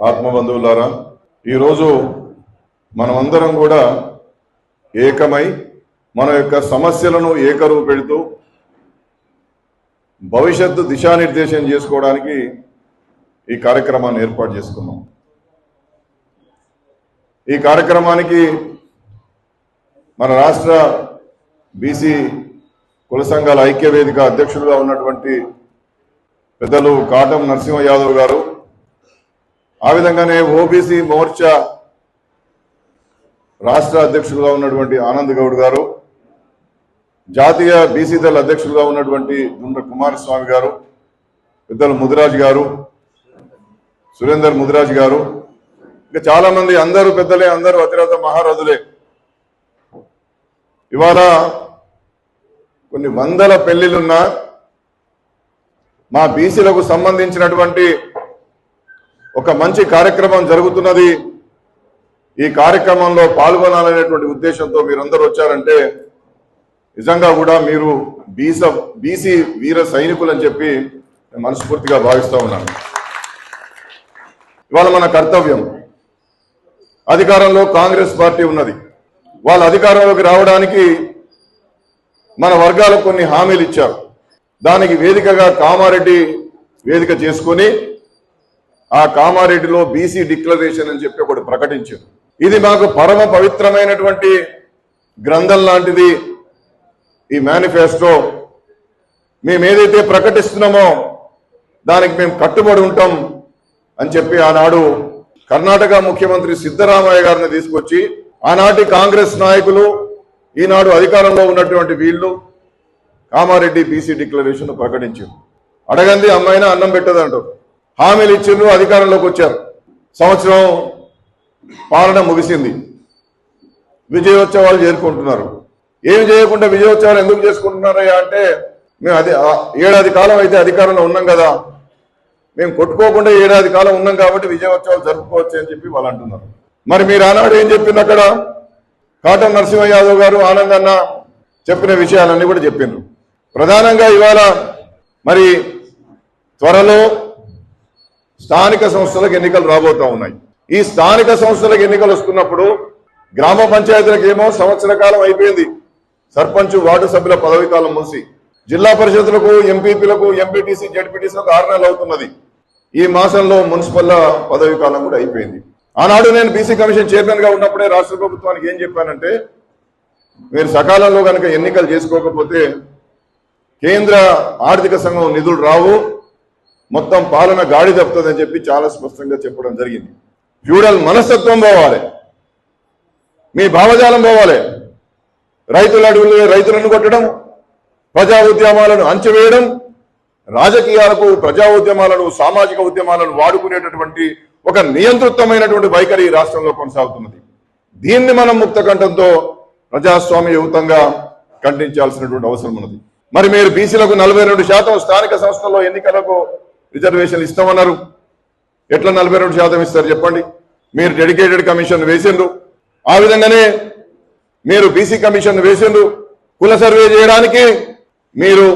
ఆత్మబంధువులారా ఈరోజు మనమందరం కూడా ఏకమై మన యొక్క సమస్యలను ఏకరువు పెడుతూ భవిష్యత్తు దిశానిర్దేశం చేసుకోవడానికి ఈ కార్యక్రమాన్ని ఏర్పాటు చేసుకున్నాం. ఈ కార్యక్రమానికి మన రాష్ట్ర బీసీ కుల సంఘాల ఐక్య వేదిక అధ్యక్షులుగా ఉన్నటువంటి పెద్దలు కాటం నరసింహ యాదవ్ గారు ఆ విధంగానే ఓబీసీ మోర్చా రాష్ట్ర అధ్యక్షులుగా ఉన్నటువంటి ఆనంద్ గౌడ్ గారు జాతీయ బీసీ దళ అధ్యక్షులుగా ఉన్నటువంటి గుండ్ర కుమారస్వామి గారు పెద్దలు ముదిరాజ్ గారు సురేందర్ ముదిరాజ్ గారు ఇంకా చాలా మంది అందరూ పెద్దలే అందరూ అతిరథ మహారాజులే. ఇవాళ కొన్ని వందల పెళ్ళిలున్నా మా బీసీలకు సంబంధించినటువంటి ఒక మంచి కార్యక్రమం జరుగుతున్నది. ఈ కార్యక్రమంలో పాల్గొనాలనేటువంటి ఉద్దేశంతో మీరందరూ వచ్చారంటే నిజంగా కూడా మీరు బీస బీసీ వీర సైనికులు అని చెప్పి మనస్ఫూర్తిగా భావిస్తూ ఉన్నాను. ఇవాళ మన కర్తవ్యం అధికారంలో కాంగ్రెస్ పార్టీ ఉన్నది. వాళ్ళ అధికారంలోకి రావడానికి మన వర్గాలకు కొన్ని హామీలు ఇచ్చారు. దానికి వేదికగా కామారెడ్డి వేదిక చేసుకొని ఆ కామారెడ్డిలో బీసీ డిక్లరేషన్ అని చెప్పి ఒకటి ప్రకటించారు ఇది మాకు పరమ పవిత్రమైనటువంటి గ్రంథం లాంటిది. ఈ మేనిఫెస్టో మేము ఏదైతే ప్రకటిస్తున్నామో దానికి మేము కట్టుబడి ఉంటాం అని చెప్పి ఆనాడు కర్ణాటక ముఖ్యమంత్రి సిద్ధరామయ్య గారిని తీసుకొచ్చి ఆనాటి కాంగ్రెస్ నాయకులు ఈనాడు అధికారంలో ఉన్నటువంటి వీళ్ళు కామారెడ్డి బీసీ డిక్లరేషన్ ప్రకటించారు. అడగంది అమ్మాయినా అన్నం పెట్టదంటారు హామీలు ఇచ్చిండ్రు అధికారంలోకి వచ్చారు. సంవత్సరం పాలన ముగిసింది. విజయోత్సవాలు చేరుకుంటున్నారు. ఏమి చేయకుండా విజయోత్సవాలు ఎందుకు చేసుకుంటున్నారయ్యా అంటే మేము అది ఏడాది కాలం అయితే అధికారంలో ఉన్నాం కదా. మేము కొట్టుకోకుండా ఏడాది కాలం ఉన్నాం కాబట్టి విజయోత్సవాలు జరుపుకోవచ్చు అని చెప్పి వాళ్ళు అంటున్నారు. మరి మీరు ఆనాడు ఏం చెప్పింది అక్కడ? కాటన్ నరసింహ యాదవ్ గారు ఆనంద్ అన్న చెప్పిన విషయాలన్నీ కూడా చెప్పిండ్రు. ప్రధానంగా ఇవాళ మరి త్వరలో స్థానిక సంస్థలకు ఎన్నికలు రాబోతా ఉన్నాయి. ఈ స్థానిక సంస్థలకు ఎన్నికలు వస్తున్నప్పుడు గ్రామ పంచాయతీలకు ఏమో సంవత్సర కాలం అయిపోయింది. సర్పంచ్ వార్డు సభ్యుల పదవి కాలం మూసి జిల్లా పరిషత్లకు ఎంపీపీలకు ఎంపీటీసీ జడ్పీటీసీలకు ఆరు నెలలు అవుతున్నది. ఈ మాసంలో మున్సిపల్ పదవి కాలం కూడా అయిపోయింది. ఆనాడు నేను బీసీ కమిషన్ చైర్మన్గా ఉన్నప్పుడే రాష్ట్ర ప్రభుత్వానికి ఏం చెప్పానంటే మీరు సకాలంలో కనుక ఎన్నికలు చేసుకోకపోతే కేంద్ర ఆర్థిక సంఘం నిధులు రావు. మొత్తం పాలన గాడి తప్పుతుందని చెప్పి చాలా స్పష్టంగా చెప్పడం జరిగింది. ఫ్యూడల్ మనస్తత్వం పోవాలి. మీ భావజాలం పోవాలి. రైతుల అడుగులు రైతులను కొట్టడం ప్రజా ఉద్యమాలను అంచవేయడం రాజకీయాలకు ప్రజా ఉద్యమాలను సామాజిక ఉద్యమాలను వాడుకునేటటువంటి ఒక నియంతృత్వమైనటువంటి వైఖరి ఈ రాష్ట్రంలో కొనసాగుతున్నది. దీన్ని మనం ముక్త కంఠంతో ప్రజాస్వామ్యయుతంగా ఖండించాల్సినటువంటి అవసరం ఉన్నది. మరి మీరు బీసీలకు నలభై రెండు శాతం స్థానిక సంస్థల్లో ఎన్నికలకు రిజర్వేషన్ ఇస్తామన్నారు. ఎట్లా నలభై రెండు శాతం ఇస్తారు చెప్పండి? మీరు డెడికేటెడ్ కమిషన్ వేసిండ్రు. ఆ విధంగానే మీరు బీసీ కమిషన్ వేసిండ్రు. కుల సర్వే చేయడానికి మీరు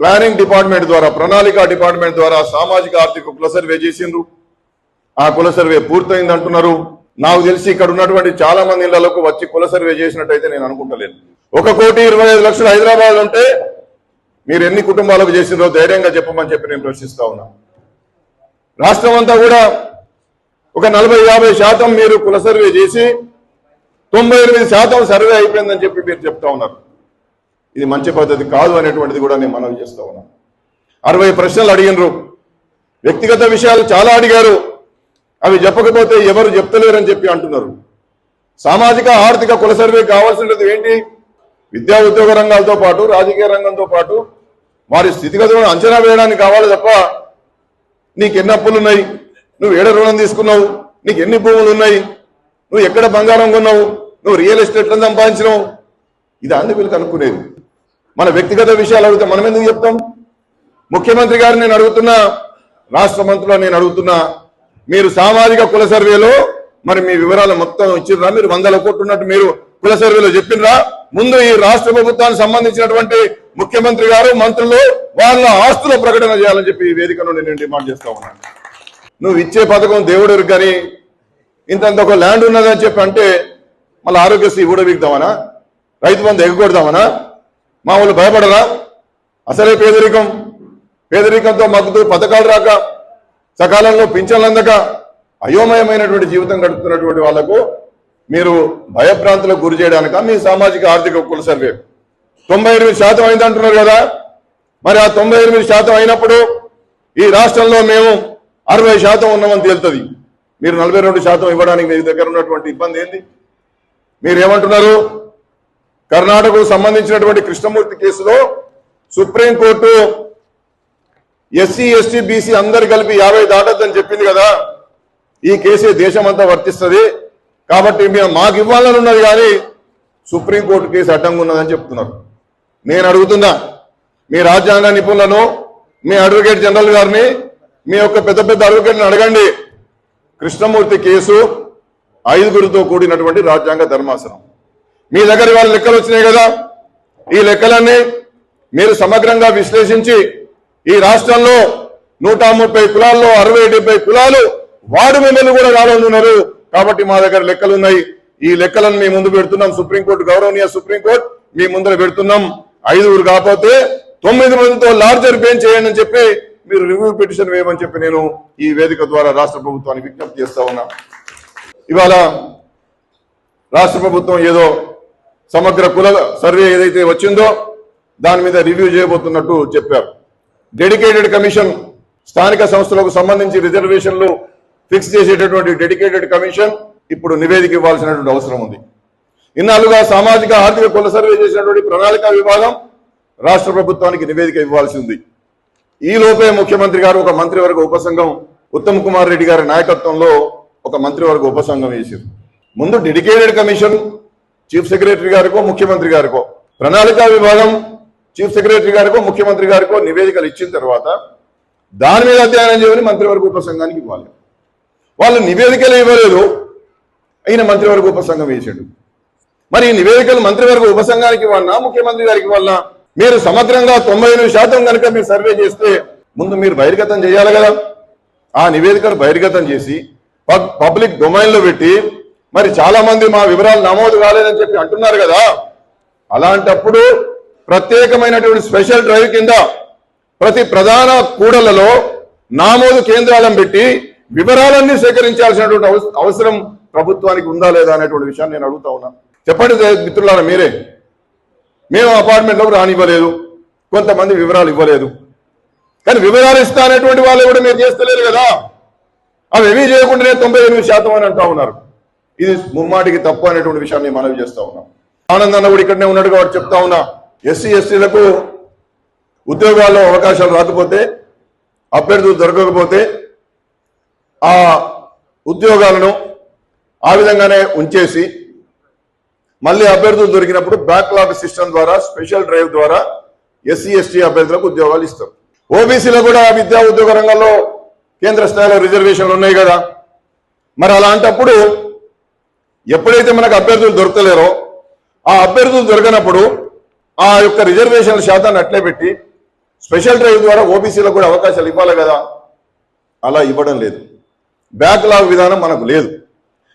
ప్లానింగ్ డిపార్ట్మెంట్ ద్వారా ప్రణాళిక డిపార్ట్మెంట్ ద్వారా సామాజిక ఆర్థిక కుల సర్వే చేసిండ్రు. ఆ కుల సర్వే పూర్తయింది అంటున్నారు. నాకు తెలిసి ఇక్కడ ఉన్నటువంటి చాలా మంది ఇళ్ళకు వచ్చి కుల సర్వే చేసినట్టయితే నేను అనుకుంటలేను. ఒక కోటి ఇరవై ఐదు లక్షలు హైదరాబాద్ ఉంటే మీరు ఎన్ని కుటుంబాలకు చేసినో ధైర్యంగా చెప్పమని చెప్పి నేను ప్రశ్నిస్తా ఉన్నా. రాష్ట్రం అంతా కూడా ఒక నలభై యాభై శాతం మీరు కుల సర్వే చేసి తొంభై ఎనిమిది శాతం సర్వే అయిపోయిందని చెప్పి మీరు చెప్తా ఉన్నారు. ఇది మంచి పద్ధతి కాదు అనేటువంటిది కూడా నేను మనవి చేస్తా ఉన్నాను అరవై ప్రశ్నలు అడిగినరు. వ్యక్తిగత విషయాలు చాలా అడిగారు. అవి చెప్పకపోతే ఎవరు చెప్తలేరని చెప్పి అంటున్నారు. సామాజిక ఆర్థిక కుల సర్వే కావాల్సినది ఏంటి? విద్యా ఉద్యోగ రంగాలతో పాటు రాజకీయ రంగంతో పాటు వారి స్థితిగతులను అంచనా వేయడానికి కావాలి తప్ప నీకు ఎన్ని అప్పులు ఉన్నాయి? నువ్వు ఏడ రుణం తీసుకున్నావు? నీకు ఎన్ని భూములు ఉన్నాయి? నువ్వు ఎక్కడ బంగారం కొన్నావు? నువ్వు రియల్ ఎస్టేట్లో సంపాదించినావు? ఇది అన్ని వీళ్ళు కనుక్కునేది మన వ్యక్తిగత విషయాలు అడిగితే మనం ఎందుకు చెప్తాం? ముఖ్యమంత్రి గారిని నేను అడుగుతున్నా రాష్ట్ర మంత్రులు నేను అడుగుతున్నా మీరు సామాజిక కుల సర్వేలో మరి మీ వివరాలు మొత్తం ఇచ్చిర్రా? మీరు వందల కోట్లు ఉన్నట్టు మీరు కుల సర్వేలో చెప్పినరా ముందు ఈ రాష్ట్ర ప్రభుత్వానికి సంబంధించినటువంటి ముఖ్యమంత్రి గారు మంత్రులు వాళ్ళ ఆస్తుల ప్రకటన చేయాలని చెప్పి ఈ వేదిక నుండి నేను డిమాండ్ చేస్తా ఉన్నాను. నువ్వు ఇచ్చే పథకం దేవుడు కానీ ఇంతంత ఒక ల్యాండ్ ఉన్నదని చెప్పి అంటే మళ్ళీ ఆరోగ్యశ్రీ కూడా బిగుదామనా రైతు బంధు ఎగ్గొడదామనా? మా వాళ్ళు భయపడరా? అసలే పేదరికం. పేదరికంతో మగ్గుతూ పథకాలు రాక సకాలంలో పింఛన్లు అందక అయోమయమైనటువంటి జీవితం గడుపుతున్నటువంటి వాళ్ళకు మీరు భయభ్రాంతులకు గురి చేయడానిక? మీ సామాజిక ఆర్థిక హక్కుల సర్వే. తొంభై ఎనిమిది శాతం అయిందంటున్నారు కదా? మరి ఆ తొంభై ఎనిమిది శాతం అయినప్పుడు ఈ రాష్ట్రంలో మేము అరవై శాతం ఉన్నామని తేలుతుంది. మీరు నలభై రెండు శాతం ఇవ్వడానికి మీ దగ్గర ఉన్నటువంటి ఇబ్బంది ఏంది? మీరేమంటున్నారు? కర్ణాటకకు సంబంధించినటువంటి కృష్ణమూర్తి కేసులో సుప్రీంకోర్టు ఎస్సీ ఎస్టీ బీసీ అందరు కలిపి యాభై దాటద్దని చెప్పింది కదా? ఈ కేసే దేశమంతా వర్తిస్తుంది. కాబట్టి మేము మాకు ఇవ్వాలని ఉన్నది కానీ సుప్రీంకోర్టు కేసు అడ్డంగా ఉన్నదని చెప్తున్నారు. నేను అడుగుతున్నా మీ రాజ్యాంగ నిపుణులను మీ అడ్వకేట్ జనరల్ గారిని మీ యొక్క పెద్ద పెద్ద అడ్వకేట్ని అడగండి. కృష్ణమూర్తి కేసు ఐదుగురితో కూడినటువంటి రాజ్యాంగ ధర్మాసనం. మీ దగ్గర వాళ్ళ లెక్కలు వచ్చినాయి కదా. ఈ లెక్కలన్నీ మీరు సమగ్రంగా విశ్లేషించి ఈ రాష్ట్రంలో నూట ముప్పై కులాల్లో అరవై డెబ్బై కులాలు వాడు మిమ్మల్ని కూడా రానున్నారు కాబట్టి మా దగ్గర లెక్కలు ఉన్నాయి ఈ లెక్కలను మీ ముందు పెడుతున్నాం. సుప్రీంకోర్టు గౌరవనీయ సుప్రీంకోర్టు మీ ముందర పెడుతున్నాం. ఐదుగురు కాకపోతే తొమ్మిది మందితో లార్జర్ బెంచ్ చేయండి అని చెప్పి మీరు రివ్యూ పిటిషన్ వేయమని చెప్పి నేను ఈ వేదిక ద్వారా రాష్ట్ర ప్రభుత్వానికి విజ్ఞప్తి చేస్తా ఉన్నా. ఇవాళ రాష్ట్ర ప్రభుత్వం ఏదో సమగ్ర కుల సర్వే ఏదైతే వచ్చిందో దాని మీద రివ్యూ చేయబోతున్నట్టు చెప్పారు. డెడికేటెడ్ కమిషన్ స్థానిక సంస్థలకు సంబంధించి రిజర్వేషన్లు ఫిక్స్ చేసేటటువంటి డెడికేటెడ్ కమిషన్ ఇప్పుడు నివేదిక ఇవ్వాల్సినటువంటి అవసరం ఉంది. ఇన్నాళ్ళుగా సామాజిక ఆర్థిక కుల సర్వే చేసినటువంటి ప్రణాళిక విభాగం రాష్ట్ర ప్రభుత్వానికి నివేదిక ఇవ్వాల్సి ఉంది. ఈ లోపే ముఖ్యమంత్రి గారు ఒక మంత్రివర్గ ఉపసంఘం ఉత్తమ్ కుమార్ రెడ్డి గారి నాయకత్వంలో ఒక మంత్రివర్గ ఉపసంఘం వేసింది ముందు డెడికేటెడ్ కమిషన్ చీఫ్ సెక్రటరీ గారికో ముఖ్యమంత్రి గారికో ప్రణాళిక విభాగం చీఫ్ సెక్రటరీ గారికో ముఖ్యమంత్రి గారికో నివేదికలు ఇచ్చిన తర్వాత దాని మీద అధ్యయనం చేయమని మంత్రివర్గ ఉపసంఘానికి ఇవ్వాలి. వాళ్ళు నివేదికలు ఇవ్వలేదు. అయిన మంత్రివర్గ ఉపసంఘం వేసాడు మరి ఈ నివేదికలు మంత్రివర్గ ఉపసంఘానికి ఇవ్వన్నా ముఖ్యమంత్రి గారికి ఇవ్వాలన్నా మీరు సమగ్రంగా తొంభై శాతం కనుక మీరు సర్వే చేస్తే ముందు మీరు బహిర్గతం చేయాలి కదా. ఆ నివేదికను బహిర్గతం చేసి పబ్- పబ్లిక్ డొమైన్లో పెట్టి మరి చాలా మంది మా వివరాలు నమోదు కాలేదని చెప్పి అంటున్నారు కదా. అలాంటప్పుడు ప్రత్యేకమైనటువంటి స్పెషల్ డ్రైవ్ కింద ప్రతి ప్రధాన కూడలలో నామోదు కేంద్రాలను పెట్టి వివరాలన్నీ సేకరించాల్సినటువంటి అవసరం ప్రభుత్వానికి ఉందా లేదా అనేటువంటి విషయాన్ని నేను అడుగుతా ఉన్నా. చెప్పండి మిత్రులారా మీరే. మేము అపార్ట్మెంట్లోకి రానివ్వలేదు. కొంతమంది వివరాలు ఇవ్వలేదు. కానీ వివరాలు ఇస్తా అనేటువంటి వాళ్ళు కూడా మీరు చేస్తలేరు కదా. అవి ఏమీ చేయకుండానే తొంభై ఎనిమిది శాతం అని అంటా ఉన్నారు. ఇది ముమ్మాటికి తప్పు అనేటువంటి విషయాన్ని మనవి చేస్తా ఉన్నాం. ఆనంద్ అన్న కూడా ఇక్కడనే ఉన్నాడు కాబట్టి చెప్తా ఉన్నా. ఎస్సీ ఎస్టీలకు ఉద్యోగాల్లో అవకాశాలు రాకపోతే అభ్యర్థులు దొరకకపోతే ఆ ఉద్యోగాలను ఆ విధంగానే ఉంచేసి మళ్ళీ అభ్యర్థులు దొరికినప్పుడు బ్యాక్లాగ్ సిస్టమ్ ద్వారా స్పెషల్ డ్రైవ్ ద్వారా ఎస్సీ ఎస్టీ అభ్యర్థులకు ఉద్యోగాలు ఇస్తారు ఓబీసీలో కూడా విద్యా ఉద్యోగ రంగంలో కేంద్ర స్థాయిలో రిజర్వేషన్లు ఉన్నాయి కదా. మరి అలాంటప్పుడు ఎప్పుడైతే మనకు అభ్యర్థులు దొరకలేరో ఆ అభ్యర్థులు దొరకనప్పుడు ఆ యొక్క రిజర్వేషన్ల శాతాన్ని అట్లే పెట్టి స్పెషల్ డ్రైవ్ ద్వారా ఓబీసీలకు కూడా అవకాశాలు ఇవ్వాలి కదా. అలా ఇవ్వడం లేదు. బ్యాక్లాగ్ విధానం మనకు లేదు.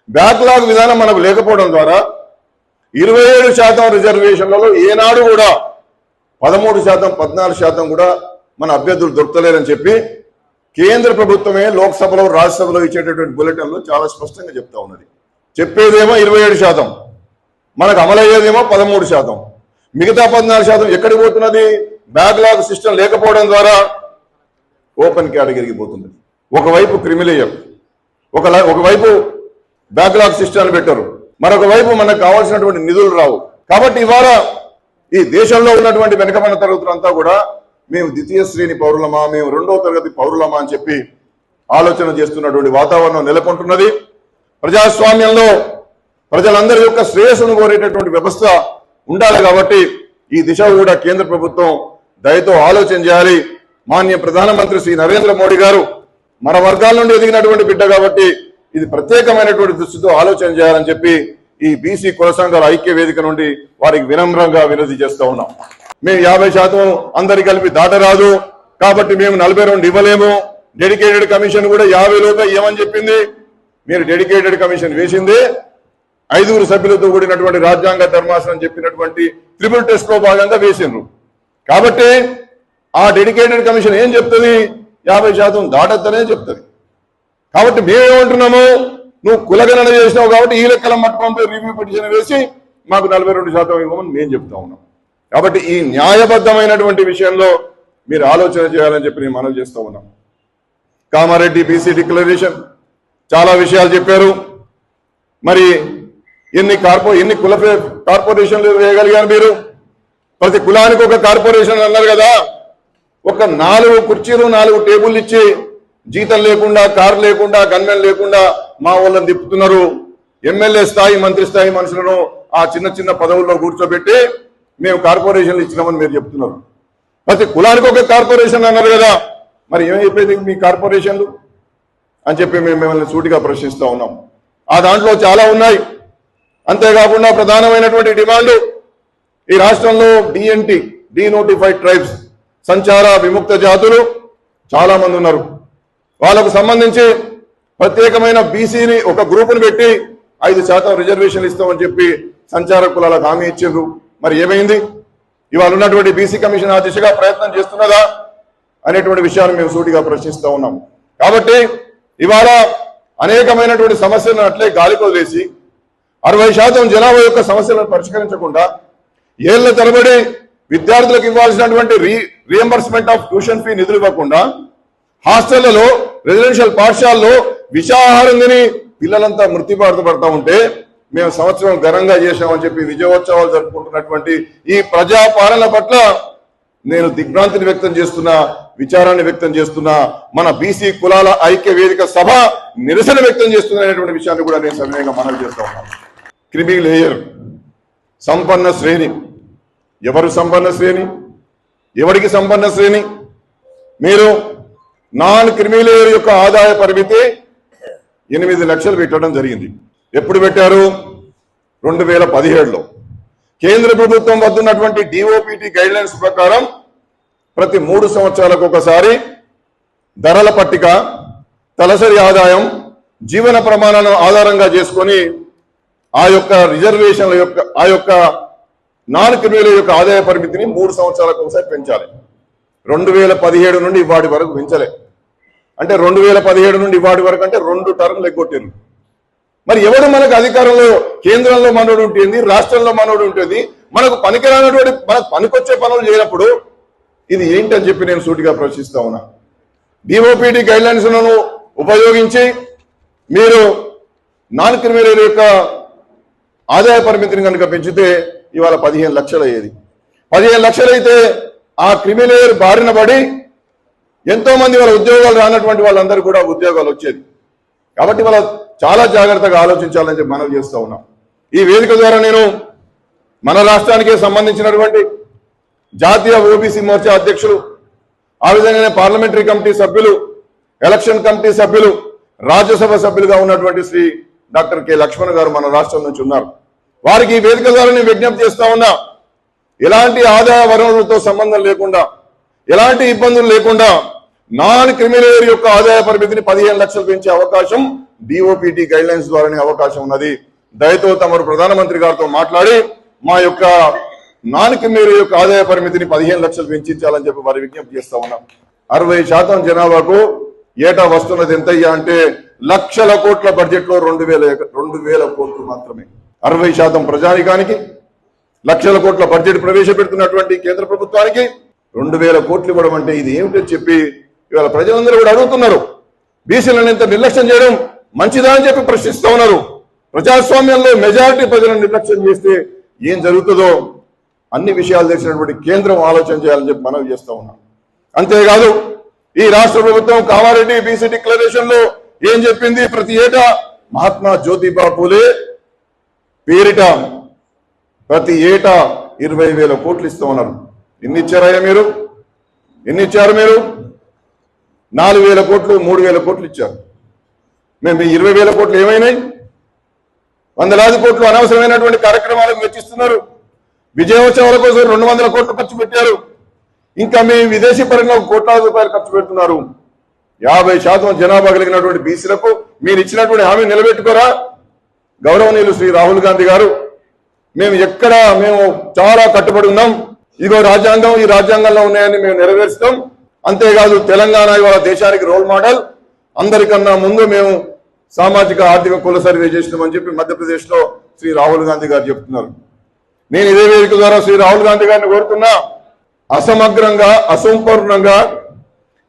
బ్యాక్లాగ్ విధానం మనకు లేకపోవడం ద్వారా ఇరవై ఏడు శాతం రిజర్వేషన్లలో ఏనాడు కూడా పదమూడు శాతం పద్నాలుగు శాతం కూడా మన అభ్యర్థులు దొరకలేరని చెప్పి కేంద్ర ప్రభుత్వమే లోక్సభలో రాజ్యసభలో ఇచ్చేటటువంటి బులెటిన్లో చాలా స్పష్టంగా చెప్తా ఉన్నది. చెప్పేదేమో ఇరవై ఏడు శాతం. మనకు అమలయ్యేదేమో పదమూడు శాతం. మిగతా పద్నాలుగు శాతం ఎక్కడికి పోతున్నది? బ్యాక్లాగ్ సిస్టమ్ లేకపోవడం ద్వారా ఓపెన్ కేటగిరీకి పోతున్నది. ఒకవైపు క్రిమిలేయర్ ఒక ఒకవైపు బ్యాక్లాగ్ సిస్టమ్ పెట్టరు. మరొక వైపు మనకు కావాల్సినటువంటి నిధులు రావు. కాబట్టి ఇవాళ ఈ దేశంలో ఉన్నటువంటి వెనుకబడిన తరగతులంతా కూడా మేము ద్వితీయ శ్రేణి పౌరులమా మేము రెండవ తరగతి పౌరులమా అని చెప్పి ఆలోచన చేస్తున్నటువంటి వాతావరణం నెలకొంటున్నది. ప్రజాస్వామ్యంలో ప్రజలందరి యొక్క శ్రేయస్సును కోరేటటువంటి వ్యవస్థ ఉండాలి కాబట్టి ఈ దిశ కూడా కేంద్ర ప్రభుత్వం దయతో ఆలోచన చేయాలి. మాన్య ప్రధానమంత్రి శ్రీ నరేంద్ర మోడీ గారు మన వర్గాల నుండి ఎదిగినటువంటి బిడ్డ కాబట్టి ఇది ప్రత్యేకమైనటువంటి దృష్టితో ఆలోచన చేయాలని చెప్పి ఈ బీసీ కుల సంఘాల ఐక్య వేదిక నుండి వారికి వినమ్రంగా వినతి చేస్తూ ఉన్నాం. మేము యాభై శాతం అందరి కలిపి దాటరాదు. కాబట్టి మేము నలభై రెండు ఇవ్వలేము. డెడికేటెడ్ కమిషన్ కూడా యాభై లోపే ఏమని చెప్పింది. మీరు డెడికేటెడ్ కమిషన్ వేసింది. ఐదుగురు సభ్యులతో కూడినటువంటి రాజ్యాంగ ధర్మాసనం చెప్పినటువంటి త్రిపుల్ టెస్ట్లో భాగంగా వేసిండ్రు. కాబట్టి ఆ డెడికేటెడ్ కమిషన్ ఏం చెప్తుంది? యాభై శాతం దాటద్దనే చెప్తుంది. కాబట్టి మేమేమంటున్నాము? నువ్వు కులగణన చేసినావు కాబట్టి ఈ లెక్కల మట్టంపై రివ్యూ పిటిషన్ వేసి మాకు నలభై రెండు శాతం ఇవ్వమని మేము చెప్తా ఉన్నాం. కాబట్టి ఈ న్యాయబద్ధమైనటువంటి విషయంలో మీరు ఆలోచన చేయాలని చెప్పి నేను మనవి చేస్తూ ఉన్నాం. కామారెడ్డి బీసీ డిక్లరేషన్ చాలా విషయాలు చెప్పారు. మరి ఎన్ని కార్పొ ఎన్ని కుల కార్పొరేషన్లు వేయగలిగారు మీరు? ప్రతి కులానికి ఒక కార్పొరేషన్ అన్నారు కదా. ఒక నాలుగు కుర్చీలు నాలుగు టేబుల్ ఇచ్చి జీతం లేకుండా కారు లేకుండా గన్మెన్ లేకుండా మా వాళ్ళని తిప్పుతున్నారు. ఎమ్మెల్యే స్థాయి మంత్రి స్థాయి మనుషులను ఆ చిన్న చిన్న పదవుల్లో కూర్చోబెట్టి మేము కార్పొరేషన్లు ఇచ్చినామని మీరు చెప్తున్నారు. ప్రతి కులానికి ఒక కార్పొరేషన్ అన్నారు కదా. మరి ఏమైపోయింది మీ కార్పొరేషన్లు? అని చెప్పి మేము మిమ్మల్ని సూటిగా ప్రశ్నిస్తూ ఉన్నాం. ఆ దాంట్లో చాలా ఉన్నాయి. అంతేకాకుండా ప్రధానమైనటువంటి డిమాండ్ ఈ రాష్ట్రంలో డిఎన్టీ డినోటిఫైడ్ ట్రైబ్స్ సంచార విముక్త జాతులు చాలా మంది ఉన్నారు. వాళ్ళకు సంబంధించి ప్రత్యేకమైన బీసీని ఒక గ్రూపును పెట్టి ఐదు శాతం రిజర్వేషన్ ఇస్తామని చెప్పి సంచార కులాలకు హామీ ఇచ్చిండ్రు. మరి ఏమైంది? ఇవాళ ఉన్నటువంటి బీసీ కమిషన్ ఆ దిశగా ప్రయత్నం చేస్తున్నదా అనేటువంటి విషయాన్ని మేము సూటిగా ప్రశ్నిస్తూ ఉన్నాం. కాబట్టి ఇవాళ అనేకమైనటువంటి సమస్యలను అట్లే గాలికి వదిలేసి అరవై శాతం జనాభా యొక్క సమస్యలను పరిష్కరించకుండా ఏళ్ళ తరబడి విద్యార్థులకు ఇవ్వాల్సినటువంటి re reimbursement of tuition fee నిధులు ఇవ్వకుండా హాస్టళ్ళలో రెసిడెన్షియల్ పాఠశాలలో విషాహారం తిని పిల్లలంతా మృతి పడతా ఉంటే మేము సంవత్సరం ఘనంగా చేశామని చెప్పి విజయోత్సవాలు జరుపుకుంటున్నటువంటి ఈ ప్రజా పాలన పట్ల నేను దిగ్భ్రాంతిని వ్యక్తం చేస్తున్నా విచారాన్ని వ్యక్తం చేస్తున్నా మన బీసీ కులాల ఐక్య వేదిక సభ నిరసన వ్యక్తం చేస్తున్నటువంటి విషయాన్ని కూడా నేను సవినయంగా మనవి చేస్తా ఉన్నాను. క్రిమి లేయర్ సంపన్న శ్రేణి ఎవరు సంపన్న శ్రేణి? ఎవరికి సంపన్న శ్రేణి? మీరు నాన్ క్రిమిలేయర్ యొక్క ఆదాయ పరిమితి ఎనిమిది లక్షలు పెట్టడం జరిగింది. ఎప్పుడు పెట్టారు? రెండు వేల పదిహేడులో. కేంద్ర ప్రభుత్వం వద్దున్నటువంటి డిఓపిటి గైడ్ లైన్స్ ప్రకారం ప్రతి మూడు సంవత్సరాలకు ఒకసారి ధరల పట్టిక తలసరి ఆదాయం జీవన ప్రమాణాలను ఆధారంగా చేసుకొని ఆ యొక్క రిజర్వేషన్ల యొక్క ఆ యొక్క నాన్ క్రిమినల్ యొక్క ఆదాయ పరిమితిని మూడు సంవత్సరాలకు ఒకసారి పెంచాలి. రెండు వేల పదిహేడు నుండి ఇవాటి వరకు పెంచలే. అంటే రెండు వేల పదిహేడు నుండి ఇవాటి వరకు అంటే రెండు టర్మ్లు ఎగ్గొట్టారు మరి ఎవడు మనకు అధికారంలో కేంద్రంలో మనోడు ఉంటుంది రాష్ట్రంలో మనోడు ఉంటుంది మనకు పనికిరానటువంటి మనకు పనికొచ్చే పనులు చేయనప్పుడు ఇది ఏంటని చెప్పి నేను సూటిగా ప్రశ్నిస్తా ఉన్నా. డిఓపిడి గైడ్ లైన్స్లను ఉపయోగించి మీరు నాన్ క్రిమినల్ యొక్క ఆదాయ పరిమితిని కనుక పెంచితే ఇవాళ పదిహేను లక్షలు అయ్యేది పదిహేను లక్షలైతే ఆ క్రిమినేయర్ బారిన పడి ఎంతో మంది వాళ్ళ ఉద్యోగాలు రానటువంటి వాళ్ళందరూ కూడా ఉద్యోగాలు వచ్చేది. కాబట్టి వాళ్ళ చాలా జాగ్రత్తగా ఆలోచించాలని చెప్పి మనవి చేస్తూ ఉన్నాం. ఈ వేదిక ద్వారా నేను మన రాష్ట్రానికి సంబంధించినటువంటి జాతీయ ఓబీసీ మోర్చా అధ్యక్షులు ఆ విధంగానే పార్లమెంటరీ కమిటీ సభ్యులు ఎలక్షన్ కమిటీ సభ్యులు రాజ్యసభ సభ్యులుగా ఉన్నటువంటి శ్రీ డాక్టర్ కె లక్ష్మణ్ గారు మన రాష్ట్రం నుంచి ఉన్నారు. వారికి ఈ వేదిక ద్వారా నేను విజ్ఞప్తి చేస్తా ఉన్నా ఎలాంటి ఆదాయ వనరులతో సంబంధం లేకుండా ఎలాంటి ఇబ్బందులు లేకుండా నాన్ క్రిమినల్ యొక్క ఆదాయ పరిమితిని పదిహేను లక్షలు పెంచే అవకాశం డిఓపిటి గైడ్ లైన్స్ ద్వారానే అవకాశం ఉన్నది. దయతో తమరు ప్రధానమంత్రి గారితో మాట్లాడి మా యొక్క నాన్ క్రిమినల్ యొక్క ఆదాయ పరిమితిని పదిహేను లక్షలు పెంచించాలని చెప్పి వారి విజ్ఞప్తి చేస్తా ఉన్నాం. అరవై శాతం జనాభాకు ఏటా వస్తున్నది ఎంతయ్యా అంటే లక్షల కోట్ల బడ్జెట్లో రెండు వేల రెండు వేల కోట్లు మాత్రమే. అరవై శాతం ప్రజానికానికి లక్షల కోట్ల బడ్జెట్ ప్రవేశపెడుతున్నటువంటి కేంద్ర ప్రభుత్వానికి రెండు వేల కోట్లు ఇవ్వడం అంటే ఇది ఏమిటో చెప్పి ఇవాళ ప్రజలందరూ కూడా అడుగుతున్నారు. బీసీలను ఇంత నిర్లక్ష్యం చేయడం మంచిదా అని చెప్పి ప్రశ్నిస్తూ ఉన్నారు. ప్రజాస్వామ్యంలో మెజారిటీ ప్రజలను నిర్లక్ష్యం చేస్తే ఏం జరుగుతుందో అన్ని విషయాలు తెలిసినటువంటి కేంద్రం ఆలోచన చేయాలని చెప్పి మనవి చేస్తా ఉన్నాం. అంతేకాదు ఈ రాష్ట్ర ప్రభుత్వం కామారెడ్డి బీసీ డిక్లరేషన్లో ఏం చెప్పింది ప్రతి ఏటా? మహాత్మా జ్యోతిబా పూలే పేరిట ప్రతి ఏటా ఇరవై వేల కోట్లు ఇస్తూ ఉన్నారు. ఎన్ని ఇచ్చారయ్యా మీరు? ఎన్ని ఇచ్చారు మీరు? నాలుగు వేల కోట్లు మూడు వేల కోట్లు ఇచ్చారు. మేము మీ ఇరవై వేల కోట్లు ఏమైనాయి? వందలాది కోట్లు అనవసరమైనటువంటి కార్యక్రమాలకు వెచ్చిస్తున్నారు విజయోత్సవాల కోసం రెండు వందల కోట్లు ఖర్చు పెట్టారు. ఇంకా మేము విదేశీ పరంగా కోట్లాది రూపాయలు ఖర్చు పెడుతున్నారు. యాభై శాతం జనాభా కలిగినటువంటి బీసీలకు మీరు ఇచ్చినటువంటి హామీ నిలబెట్టుకోరా? గౌరవనీయులు శ్రీ రాహుల్ గాంధీ గారు మేము ఎక్కడ మేము చాలా కట్టుబడి ఉన్నాం. ఇదిగో రాజ్యాంగం ఈ రాజ్యాంగంలో ఉన్నాయని మేము నెరవేరుస్తాం అంతేకాదు తెలంగాణ ఇవాళ దేశానికి రోల్ మోడల్. అందరికన్నా ముందు మేము సామాజిక ఆర్థిక కుల సర్వే చేసినామని చెప్పి మధ్యప్రదేశ్లో శ్రీ రాహుల్ గాంధీ గారు చెప్తున్నారు. నేను ఇదే వేదిక ద్వారా శ్రీ రాహుల్ గాంధీ గారిని కోరుతున్నా అసమగ్రంగా అసంపూర్ణంగా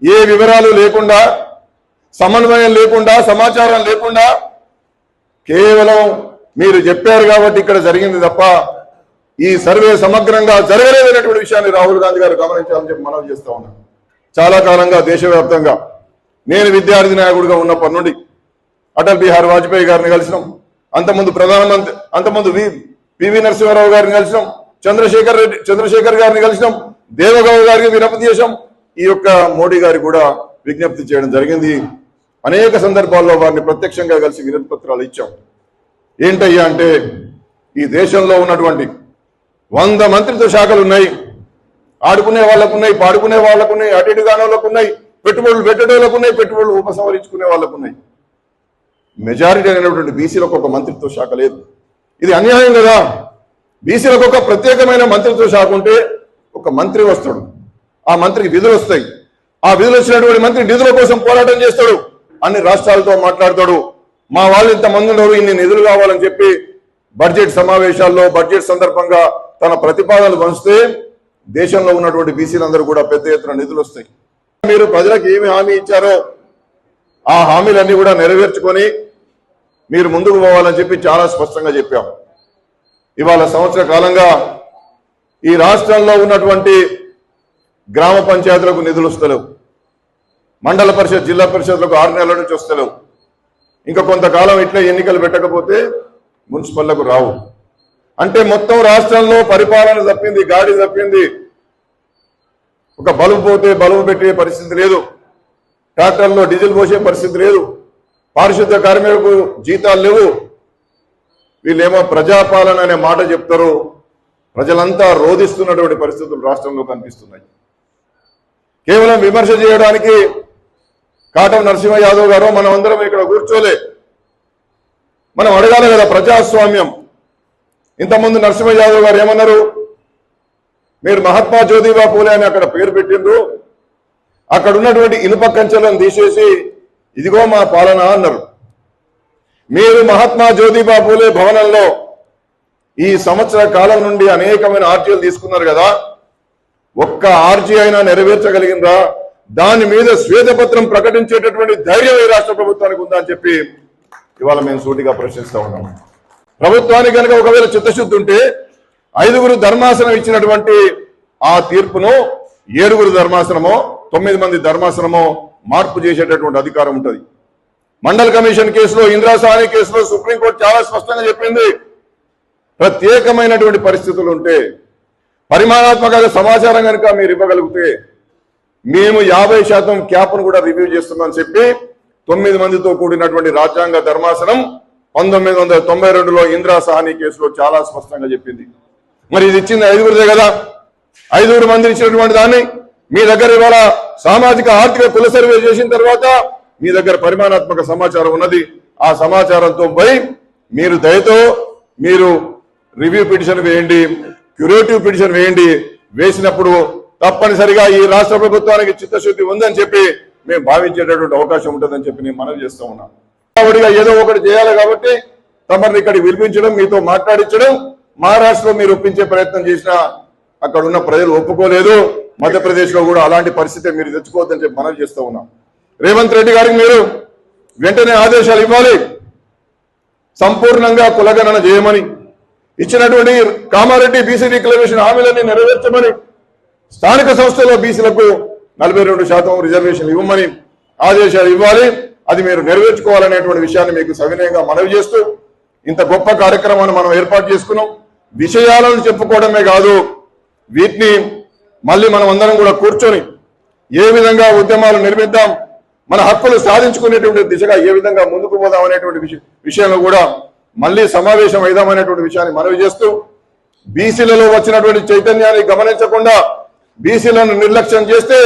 ఏ వివరాలు లేకుండా సమన్వయం లేకుండా సమాచారం లేకుండా కేవలం మీరు చెప్పారు కాబట్టి ఇక్కడ జరిగింది తప్ప ఈ సర్వే సమగ్రంగా జరగలేదనేటువంటి విషయాన్ని రాహుల్ గాంధీ గారు గమనించాలని చెప్పి మనం చేస్తా ఉన్నాం. చాలా కాలంగా దేశవ్యాప్తంగా నేను విద్యార్థి నాయకుడిగా ఉన్నప్పటి నుండి అటల్ బిహారీ వాజ్పేయి గారిని కలిసినాం. అంతకుముందు ప్రధానమంత్రి అంతకుముందు వి పివి నరసింహారావు గారిని కలిసినాం. చంద్రశేఖర్ రెడ్డి చంద్రశేఖర్ గారిని కలిసినాం. దేవగౌడ గారికి వినపతి చేశాం. ఈ యొక్క మోడీ గారికి కూడా విజ్ఞప్తి చేయడం జరిగింది. అనేక సందర్భాల్లో వారిని ప్రత్యక్షంగా కలిసి వినతి పత్రాలు ఇచ్చాం. ఏంటయ్యా అంటే ఈ దేశంలో ఉన్నటువంటి వంద మంత్రిత్వ శాఖలు ఉన్నాయి. ఆడుకునే వాళ్ళకు ఉన్నాయి పాడుకునే వాళ్ళకు ఉన్నాయి అటు ఇటు ఉన్నాయి పెట్టుబడులు పెట్టేటోళ్ళకు ఉన్నాయి పెట్టుబడులు ఉపసంహరించుకునే వాళ్ళకు ఉన్నాయి మెజారిటీ అయినటువంటి బీసీలకు ఒక మంత్రిత్వ శాఖ లేదు. ఇది అన్యాయం కదా. బీసీలకు ఒక ప్రత్యేకమైన మంత్రిత్వ శాఖ ఉంటే ఒక మంత్రి వస్తాడు. ఆ మంత్రికి విధులు వస్తాయి. ఆ విధులు వచ్చినటువంటి మంత్రి నిధుల కోసం పోరాటం చేస్తాడు. అన్ని రాష్ట్రాలతో మాట్లాడతాడు. మా వాళ్ళు ఇంతమంది ఉన్నారు ఇన్ని నిధులు కావాలని చెప్పి బడ్జెట్ సమావేశాల్లో బడ్జెట్ సందర్భంగా తన ప్రతిపాదనలు పంచితే దేశంలో ఉన్నటువంటి బీసీలందరూ కూడా పెద్ద ఎత్తున నిధులు వస్తాయి. మీరు ప్రజలకు ఏమి హామీ ఇచ్చారో ఆ హామీలన్నీ కూడా నెరవేర్చుకొని మీరు ముందుకు పోవాలని చెప్పి చాలా స్పష్టంగా చెప్పాం ఇవాళ సంవత్సర కాలంగా ఈ రాష్ట్రంలో ఉన్నటువంటి గ్రామ పంచాయతీలకు నిధులు వస్తలేవు. మండల పరిషత్ జిల్లా పరిషత్లకు ఆరు నెలల నుంచి వస్తలేవు. ఇంకా కొంతకాలం ఇట్లా ఎన్నికలు పెట్టకపోతే మున్సిపల్లకు రావు. అంటే మొత్తం రాష్ట్రంలో పరిపాలన తప్పింది గాడి తప్పింది. ఒక బలుబు పోతే బలుపు పెట్టే పరిస్థితి లేదు. ట్రాక్టర్లో డీజిల్ పోసే పరిస్థితి లేదు. పారిశుద్ధ కార్మికులకు జీతాలు లేవు. వీళ్ళేమో ప్రజాపాలన అనే మాట చెప్తారు. ప్రజలంతా రోధిస్తున్నటువంటి పరిస్థితులు రాష్ట్రంలో కనిపిస్తున్నాయి. కేవలం విమర్శ చేయడానికి కాటం నరసింహ యాదవ్ గారు మనం అందరం ఇక్కడ కూర్చోలే. మనం అడగాలి కదా ప్రజాస్వామ్యం. ఇంతకుముందు నరసింహ యాదవ్ గారు ఏమన్నారు? మీరు మహాత్మా జ్యోతిబా పూలే అని అక్కడ పేరు పెట్టిండ్రు. అక్కడ ఉన్నటువంటి ఇనుప కంచెలను తీసేసి ఇదిగో మా పాలన అన్నారు. మీరు మహాత్మా జ్యోతిబా పూలే భవనంలో ఈ సంవత్సర కాలం నుండి అనేకమైన ఆర్జీలు తీసుకున్నారు కదా. ఒక్క ఆర్జీ అయినా నెరవేర్చగలిగిందా? దాని మీద శ్వేతపత్రం ప్రకటించేటటువంటి ధైర్యం ఈ రాష్ట్ర ప్రభుత్వానికి ఉందా అని చెప్పి ఇవాళ మేము సూటిగా ప్రశ్నిస్తా ఉన్నాం. ప్రభుత్వానికి కనుక ఒకవేళ చిత్తశుద్ధి ఉంటే ఐదుగురు ధర్మాసనం ఇచ్చినటువంటి ఆ తీర్పును ఏడుగురు ధర్మాసనమో తొమ్మిది మంది ధర్మాసనమో మార్పు చేసేటటువంటి అధికారం ఉంటుంది. మండల్ కమిషన్ కేసులో ఇందిరా సాహని కేసులో సుప్రీంకోర్టు చాలా స్పష్టంగా చెప్పింది. ప్రత్యేకమైనటువంటి పరిస్థితులు ఉంటే పరిమాణాత్మక సమాచారం కనుక మీరు ఇవ్వగలిగితే మేము యాభై శాతం క్యాప్ను కూడా రివ్యూ చేస్తున్నామని చెప్పి తొమ్మిది మందితో కూడినటువంటి రాజ్యాంగ ధర్మాసనం పంతొమ్మిది వందల తొంభై రెండులో ఇందిరా సహాని కేసులో చాలా స్పష్టంగా చెప్పింది. మరి ఇది ఇచ్చింది ఐదుగురిదే కదా? ఐదుగురు మంది ఇచ్చినటువంటి దాన్ని మీ దగ్గర ఇవాళ సామాజిక ఆర్థిక కుల సర్వే చేసిన తర్వాత మీ దగ్గర పరిమాణాత్మక సమాచారం ఉన్నది. ఆ సమాచారంతో పోయి మీరు దయతో మీరు రివ్యూ పిటిషన్ వేయండి క్యూరేటివ్ పిటిషన్ వేయండి. వేసినప్పుడు తప్పనిసరిగా ఈ రాష్ట్ర ప్రభుత్వానికి చిత్తశుద్ధి ఉందని చెప్పి మేము భావించేటటువంటి అవకాశం ఉంటుందని చెప్పి నేను మనవి చేస్తూ ఉన్నాను ఏదో ఒకటి చేయాలి కాబట్టి తమరిని ఇక్కడికి వినిపించడం మీతో మాట్లాడించడం మహారాష్ట్రలో మీరు ఒప్పించే ప్రయత్నం చేసినా అక్కడ ఉన్న ప్రజలు ఒప్పుకోలేదు. మధ్యప్రదేశ్లో కూడా అలాంటి పరిస్థితి మీరు తెచ్చుకోవద్దని చెప్పి మనవి చేస్తూ ఉన్నాం. రేవంత్ రెడ్డి గారికి మీరు వెంటనే ఆదేశాలు ఇవ్వాలి. సంపూర్ణంగా కులగణన చేయమని ఇచ్చినటువంటి కామారెడ్డి బీసీ డిక్లరేషన్ హామీలన్నీ నెరవేర్చమని స్థానిక సంస్థల్లో బీసీలకు నలభై రెండు శాతం రిజర్వేషన్ ఇవ్వమని ఆదేశాలు ఇవ్వాలి. అది మీరు నెరవేర్చుకోవాలనేటువంటి విషయాన్ని మీకు సవినయంగా మనవి చేస్తూ ఇంత గొప్ప కార్యక్రమాన్ని మనం ఏర్పాటు చేసుకున్నాం. విషయాలను చెప్పుకోవడమే కాదు వీటిని మళ్ళీ మనం అందరం కూడా కూర్చొని ఏ విధంగా ఉద్యమాలు నిర్మిద్దాం మన హక్కులు సాధించుకునేటువంటి దిశగా ఏ విధంగా ముందుకు పోదాం అనేటువంటి విషయంలో కూడా మళ్ళీ సమావేశం అయిదామనేటువంటి విషయాన్ని మనవి చేస్తూ బీసీలలో వచ్చినటువంటి చైతన్యాన్ని గమనించకుండా బీసీలను నిర్లక్ష్యం చేస్తే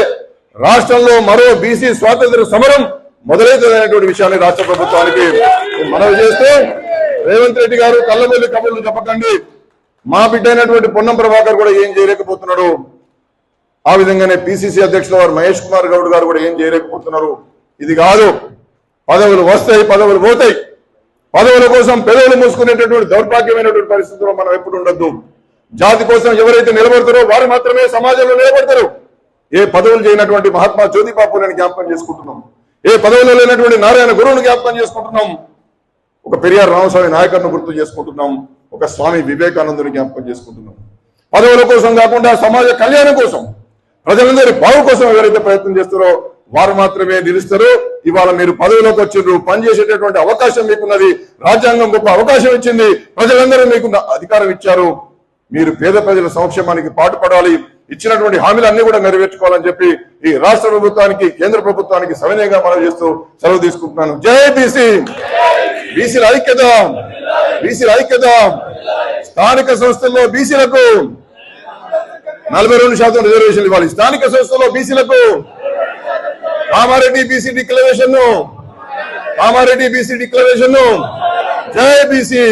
రాష్ట్రంలో మరో బీసీ స్వాతంత్ర సమరం మొదలైతుందనేటువంటి విషయాన్ని రాష్ట్ర ప్రభుత్వానికి మనవి చేస్తే రేవంత్ రెడ్డి గారు కళ్ళబొల్లి కబుర్లు చెప్పకండి. మా బిడ్డ అయినటువంటి పొన్నం ప్రభాకర్ కూడా ఏం చేయలేకపోతున్నాడు. ఆ విధంగానే పిసిసి అధ్యక్షుల వారు మహేష్ కుమార్ గౌడ్ గారు కూడా ఏం చేయలేకపోతున్నారు. ఇది కాదు. పదవులు వస్తాయి పదవులు పోతాయి. పదవుల కోసం పెదవులు మూసుకునేటటువంటి దౌర్భాగ్యమైనటువంటి పరిస్థితుల్లో మనం ఎప్పుడు ఉండొద్దు. జాతి కోసం ఎవరైతే నిలబడతారో వారు మాత్రమే సమాజంలో నిలబడతారు. ఏ పదవులు చేయనటువంటి మహాత్మా జ్యోతిబా పూలేని జ్ఞాపకం చేసుకుంటున్నాం. ఏ పదవులు లేనటువంటి నారాయణ గురువుని జ్ఞాపకం చేసుకుంటున్నాం. ఒక పెరియార్ రామస్వామి నాయకర్ను గుర్తు చేసుకుంటున్నాం. ఒక స్వామి వివేకానందుని జ్ఞాపకం చేసుకుంటున్నాం. పదవుల కోసం కాకుండా సమాజ కళ్యాణం కోసం ప్రజలందరి బాగు కోసం ఎవరైతే ప్రయత్నం చేస్తారో వారు మాత్రమే నిలుస్తారు. ఇవాళ మీరు పదవిలోకి వచ్చిండ్రు పనిచేసేటటువంటి అవకాశం మీకున్నది రాజ్యాంగం గొప్ప అవకాశం ఇచ్చింది ప్రజలందరూ మీకు అధికారం ఇచ్చారు. మీరు పేద ప్రజల సంక్షేమానికి పాటుపడాలి ఇచ్చినటువంటి హామీలన్నీ కూడా నెరవేర్చుకోవాలని చెప్పి ఈ రాష్ట్ర ప్రభుత్వానికి కేంద్ర ప్రభుత్వానికి సవినయంగా మనవి చేస్తూ సెలవు తీసుకుంటున్నాను. జై బీసీ! బీసీల ఐక్యత! బీసీల ఐక్యత! స్థానిక సంస్థల్లో బీసీలకు నలభై రెండు శాతం రిజర్వేషన్ ఇవ్వాలి. స్థానిక సంస్థల్లో బీసీలకు Kamareddy BC declaration Kamareddy BC declaration జై బీసీ!